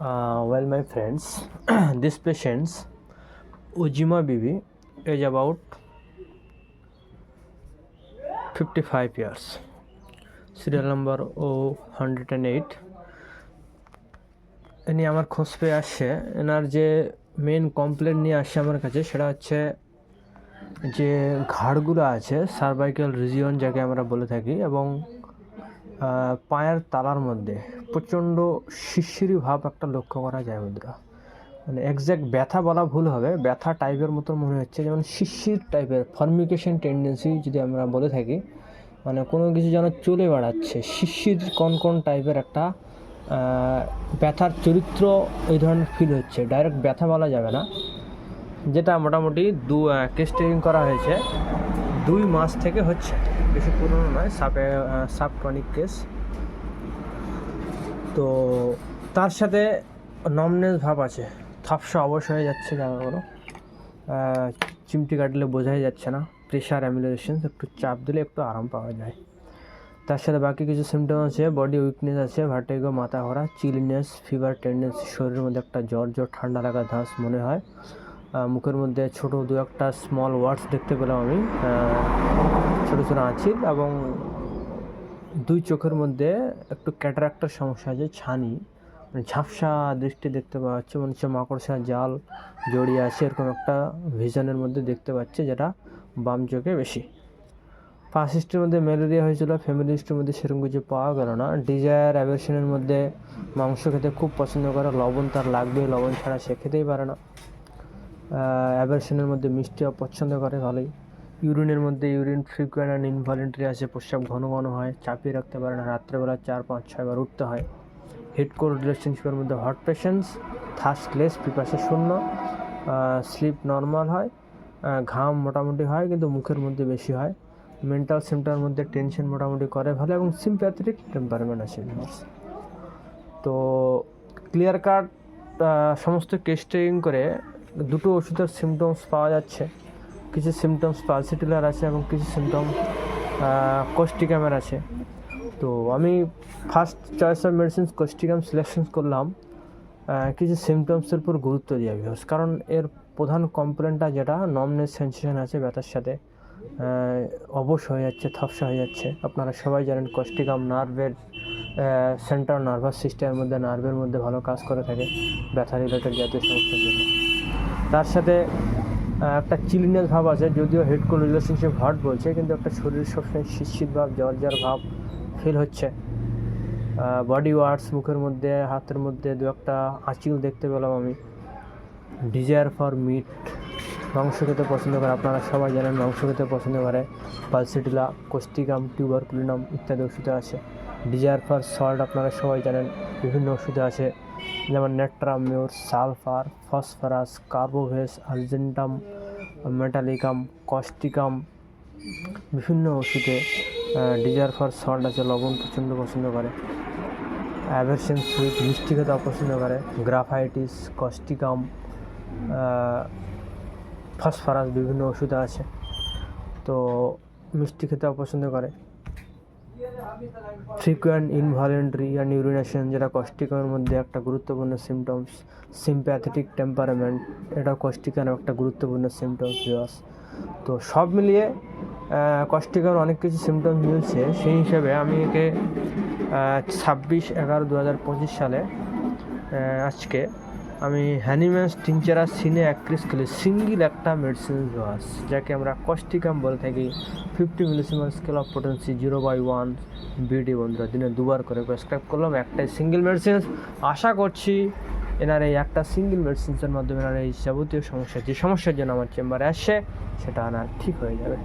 Uh, well, my friends, this patient's Ujima Bibi is about 55 years. Serial number O108. ইনি আমার খোঁজ পেয়ে আসছে এনার যে মেন কমপ্লেন নিয়ে আসছে আমার কাছে সেটা হচ্ছে যে ঘাড়গুলো আছে সার্ভাইকাল রিজিয়ন যাকে আমরা বলে থাকি এবং পায়ের তালার মধ্যে প্রচণ্ড শিরশিরি ভাব একটা লক্ষ্য করা যায় বন্ধুরা। মানে একজ্যাক্ট ব্যথা বলা ভুল হবে, ব্যথা টাইপের মতো মনে হচ্ছে, যেমন শিশির টাইপের ফর্মিকেশন টেন্ডেন্সি যদি আমরা বলে থাকি মানে কোনো কিছু যেন চলে বেড়াচ্ছে, শিরশির কনকন টাইপের একটা ব্যথার চরিত্র এই ধরনের ফিল হচ্ছে ডাইরেক্ট ব্যথা বলা যাবে না। যেটা মোটামুটি দু কেস করা হয়েছে, দুই মাস থেকে হচ্ছে। বেশি পুরনো নয় সাব ক্রনিক কেস তো তার সাথে নমনেস ভাব আছে। থাপসা অবশ হয়ে যাচ্ছে জায়গাগুলো চিমটি কাটলে বোঝাই যাচ্ছে না। প্রেশার অ্যামিলেশন একটু চাপ দিলে একটু আরাম পাওয়া যায়। তার সাথে বাকি কিছু সিমটম আছে বডি উইকনেস আছে ভার্টিগো মাথা ঘোরা চিলনেস ফিভার টেন্ডেন্সি শরীরের মধ্যে একটা জ্বর জ্বর, ঠান্ডা লাগা ধাস মনে হয়। মুখের মধ্যে ছোট দু একটা স্মল ওয়ার্ডস দেখতে পেলাম আমি। ছোট ছোটো আঁচিল এবং দুই চোখের মধ্যে একটু ক্যাটারাক্টার সমস্যা আছে, ছানি। মানে ঝাপসা দৃষ্টি দেখতে পাওয়া যাচ্ছে, মনে হচ্ছে মাকড়সা জাল জড়িয়ে আছে, এরকম একটা ভিশনের মধ্যে দেখতে পাচ্ছে যেটা বাম চোখে বেশি। ফার্স্ট মধ্যে ম্যালেরিয়া হয়েছিল ফ্যামিলি হিস্ট্রির মধ্যে সেরকম কিছু পাওয়া গেল না। ডিজায়ার অ্যাভার্শনের মধ্যে মাংস খেতে খুব পছন্দ করে, লবণ তার লাগবে লবণ ছাড়া সে খেতেই পারে না। অ্যাভার্শনের মধ্যে মিষ্টি অপছন্দ করে ভালোই। ইউরিনের মধ্যে ইউরিন ফ্রিকুয়েন্ট অ্যান্ড ইনভলেন্টারি আছে প্রস্রাব ঘন ঘন হয়, চাপিয়ে রাখতে পারে না, রাত্রেবেলা চার, পাঁচ ছয়বার উঠতে হয়। হেড কোর রিলেশনশিপের মধ্যে হট পেশেন্টস থাস্টলেস পিপাসা শূন্য স্লিপ নর্মাল হয় ঘাম মোটামুটি হয়, কিন্তু মুখের মধ্যে বেশি হয়। মেন্টাল সিমটার মধ্যে টেনশন মোটামুটি করে ভালো এবং সিম্প্যাথেটিক টেম্পারমেন্ট আছে তো ক্লিয়ার কাট সমস্ত টেস্টিং করে দুটো ওষুধের সিমটমস পাওয়া যাচ্ছে। কিছু সিমটমস পালসিটিলার আছে এবং কিছু সিমটম কোস্টিকামের আছে। তো আমি first choice of medicine causticum selection করলাম। কিছু সিমটমসের উপর গুরুত্ব দিয়ে ভিউস কারণ এর প্রধান কমপ্লেনটা যেটা নমনেস সেন্সেশন আছে ব্যথার সাথে। অবশ হয়ে যাচ্ছে থপসা হয়ে যাচ্ছে। আপনারা সবাই জানেন কস্টিকাম নার্ভের সেন্ট্রাল নার্ভাস সিস্টেমের মধ্যে নার্ভের মধ্যে ভালো কাজ করে থাকে, ব্যথা রিলেটেড জাতীয় সমস্যার জন্য। তার সাথে একটা চিলিনেস ভাব আছে, যদিও হেড কোল রিলেশনশিপ হার্ট বলছে, কিন্তু একটা শরীর সবসময় শীত ভাব, জ্বর জ্বর ভাব ফিল হচ্ছে। বডি ওয়ার্ডস মুখের মধ্যে, হাতের মধ্যে দু একটা আঁচিল দেখতে পেলাম আমি। ডিজায়ার ফর মিট মাংস খেতে পছন্দ করে। আপনারা সবাই জানেন মাংস খেতে পছন্দ করে। পালসিটিলা কোস্টিকাম টিউবারকুলিনাম ইত্যাদি ওষুধে আছে ডিজায়ার ফর সল্ট আপনারা সবাই জানেন, বিভিন্ন ওষুধে আছে যেমন natrum mur sulphur, phosphorus, carbo veg, argentum, metallicum causticum বিভিন্ন ওষুধে ডিজায়ার ফর সল্ট আছে, লবণ প্রচণ্ড পছন্দ করে। অ্যাভারশন সুইট মিষ্টি খেতে অপছন্দ করে। গ্রাফাইটিস কস্টিকাম ফসফরাস বিভিন্ন ওষুধ আছে। তো মিষ্টি খেতে অপছন্দ করে। ফ্রিকুয়েন্ট ইনভলেন্টারি অ্যান্ড ইউরিনেশন যেটা কস্টিকামের মধ্যে একটা গুরুত্বপূর্ণ সিমটমস সিম্প্যাথেটিক টেম্পারামেন্ট এটা কস্টিকামের একটা গুরুত্বপূর্ণ সিমটমস ভিওয়াস তো সব মিলিয়ে কস্টিকার অনেক কিছু সিমটমস মিলছে। সেই হিসেবে আমি একে ছাব্বিশ এগারো দু হাজার পঁচিশ সালে আজকে আমি হ্যানিম্যান্স টিনচারা সিনে অ্যাক্ট্রিস খেলে সিঙ্গিল একটা মেডিসিন ভিওয়াস যাকে আমরা কস্টিকাম বলে থাকি। Fifty millesimal scale of potency zero by one BD বন্ধুরা, দিনে দুবার করে প্রেসক্রাইব করলাম একটাই সিঙ্গেল মেডিসিন আশা করছি এনার এই একটা সিঙ্গেল মেডিসিনসের মাধ্যমে এনার এই যাবতীয় সমস্যা, যে সমস্যার জন্য আমার চেম্বারে আসছে সেটা আনার ঠিক হয়ে যাবে।